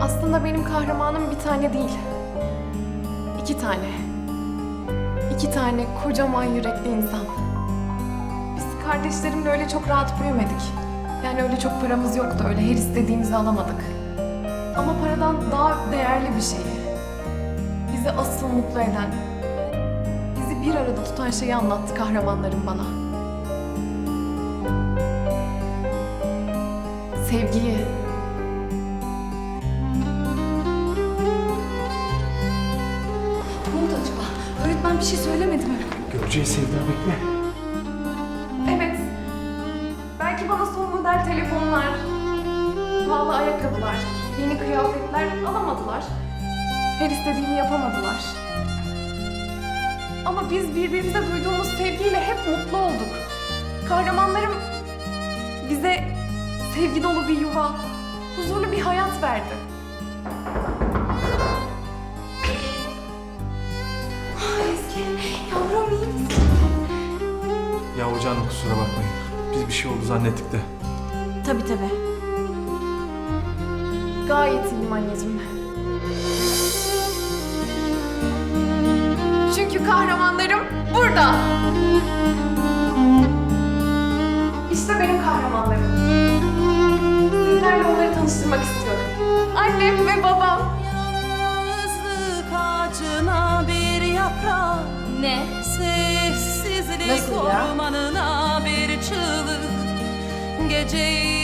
Aslında benim kahramanım bir tane değil. İki tane. İki tane kocaman yürekli insan. Biz kardeşlerimle öyle çok rahat büyümedik. Yani öyle çok paramız yoktu, öyle her istediğimizi alamadık. Ama paradan daha değerli bir şeyi. Bizi asıl mutlu eden, bizi bir arada tutan şeyi anlattı kahramanlarım bana. Sevgiyi. Öğretmen bir şey söylemedi mi? Göreceğiz Sevda bekle. Evet. Belki bana son model telefonlar, pahalı ayakkabılar, yeni kıyafetler alamadılar. Her istediğimi yapamadılar. Ama biz birbirimize duyduğumuz sevgiyle hep mutlu olduk. Kahramanlarım bize sevgi dolu bir yuva, huzurlu bir hayat verdi. Yavrum iyi misin? Ya hocam kusura bakmayın. Biz bir şey oldu zannettik de. Tabii tabii. Gayet iyiyim anneciğim. Çünkü kahramanlarım burada. İşte benim kahramanlarım. Sizlerle onları tanıştırmak istiyorum. Annem ve babam. Yalnızlık ağacına yaprak Ne? Sessizlik Nasıl ya? ormanına bir çığlık Gece